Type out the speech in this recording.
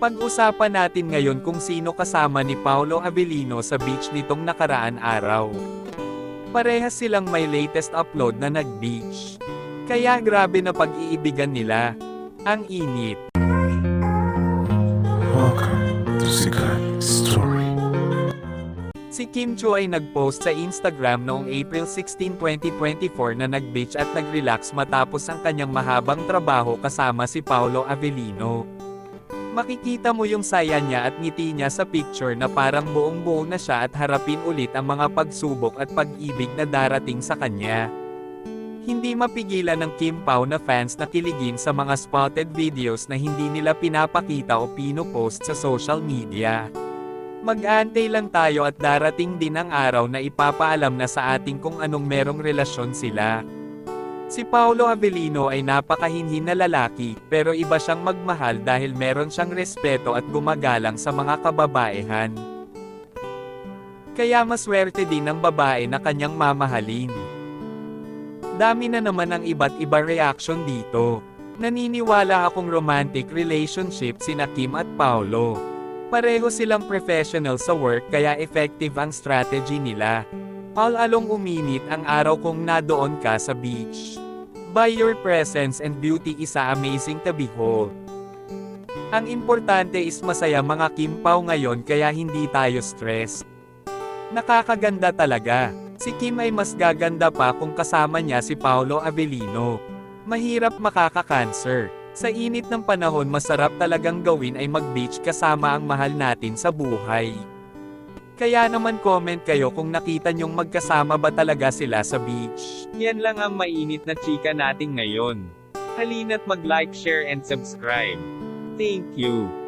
Pag-usapan natin ngayon kung sino kasama ni Paolo Avellino sa beach nitong nakaraan araw. Parehas silang may latest upload na nag-beach. Kaya grabe na pag-iibigan nila. Ang init. Welcome to Story. Si Kim Chu ay nag-post sa Instagram noong April 16, 2024 na nag-beach at nag-relax matapos ang kanyang mahabang trabaho kasama si Paolo Avellino. Makikita mo yung saya niya at ngiti niya sa picture na parang buong-buo na siya at harapin ulit ang mga pagsubok at pag-ibig na darating sa kanya. Hindi mapigilan ng Kim Pao na fans na kiligin sa mga spotted videos na hindi nila pinapakita o pinopost sa social media. Mag-aantay lang tayo at darating din ang araw na ipapaalam na sa ating kung anong merong relasyon sila. Si Paolo Avellino ay napakahinhin na lalaki, pero iba siyang magmahal dahil meron siyang respeto at gumagalang sa mga kababaehan. Kaya maswerte din ang babae na kanyang mamahalin. Dami na naman ang iba't iba reaction dito. Naniniwala akong romantic relationship sina Kim at Paolo. Pareho silang professional sa work kaya effective ang strategy nila. All along uminit ang araw kung nadoon ka sa beach. By your presence and beauty isa amazing to behold. Ang importante is masaya mga Kimpaw ngayon kaya hindi tayo stress. Nakakaganda talaga. Si Kim ay mas gaganda pa kung kasama niya si Paolo Avellino. Mahirap makaka-cancer. Sa init ng panahon masarap talagang gawin ay mag-beach kasama ang mahal natin sa buhay. Kaya naman comment kayo kung nakita nyong magkasama ba talaga sila sa beach. Yan lang ang mainit na chika natin ngayon. Halina't mag-like, share and subscribe. Thank you.